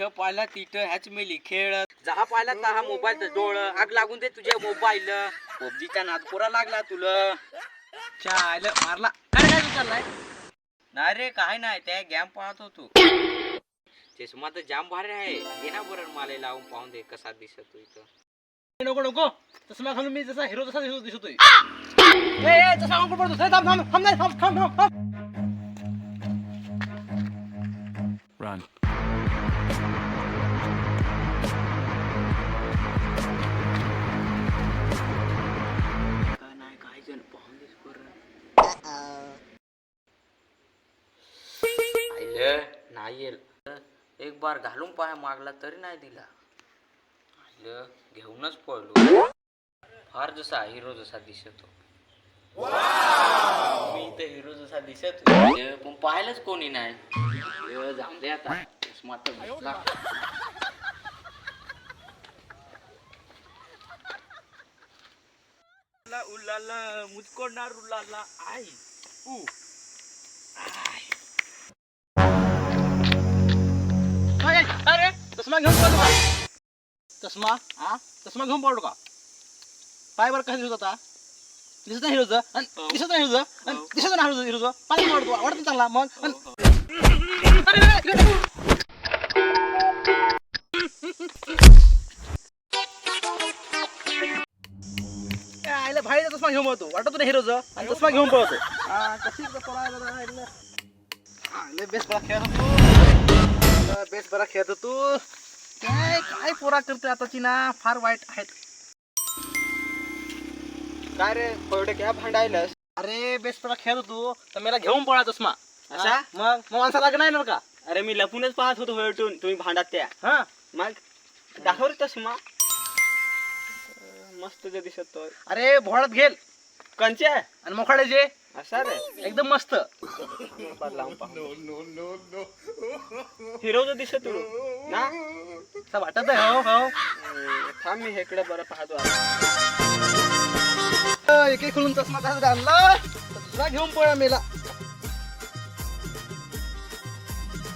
जिथं पाहिला तिथं ह्याच मेली खेळत जहा पाहिला तहा मोबाईल डोळ. आग लागून दे तुझ्या मोबाईल. पबजीचा नाद पुरा लागला तुला. चाल मारला. काय काय विचारलाय? नाही रे काय नाही त्या गॅम पाहत होतो. चष्मा तर जाम भारी आहे. ये ना बरं मला लावून पाहून दे कसा दिसतो इथं. नको नको. चष्मा घालून मी जसा हिरो तसा दिसतो- दिसतोय. ए, ए, चष्मा घालून पडतो थांब थांब थांब थांब थांब थांब. नाही येईल एक बार घालून पाय मागला तरी नाही दिला. आईलं घेऊनच पळलो. फार जसा हिरो जसा दिसतो. मी इथं हिरो जसा दिसत. पण पाहिलंच कोणी नाही. जाऊ दे आता. चष्मा तर भेटला. ला उलाला मुझको ना रुलाला आई. ऊ. चष्मा घेऊन पडतो का चष्मा हा चष्मा घेऊन पडतो का पाय बरं कसं होता दिसत नाही हिरोज दिसत नाही हिरोज दिसत नाही हिरोज हिरोज पाय पडतो आवडतो चांगला मग आयला भाई चष्मा घेऊन पळतो वाटत नाही हिरोज आणि चष्मा घेऊन पळतो कशी लय बेस्ट बरा खेळत होतो. बेस्ट बरा खेळत होतो. काय काय पोरा करते आताची ना? फार वाईट आहेत. काय रे थोडे काय भांडायलस अरे बेस्ट बरा खेळत होतो. तर मला घेऊन पळा चष्मा. असा? मग मग माणसाला लागणार नाही ना का? अरे मी लपूनच पाहत होतो वेळटून तुम्ही भांडात त्या. हा? मग दाखव रे चष्मा. मस्त जे दिसतोय. अरे भोळात घेल. कंचे आणि मोखाड्याचे? असा रे. एकदम मस्त. हिरो जो दिसत ना? असं वाटत आहे हो हो. थांब मी हेकडे बरं पाहतो एक एक खोलून चष्मा तसाच घालला दुसरा घेऊन पळा मेला.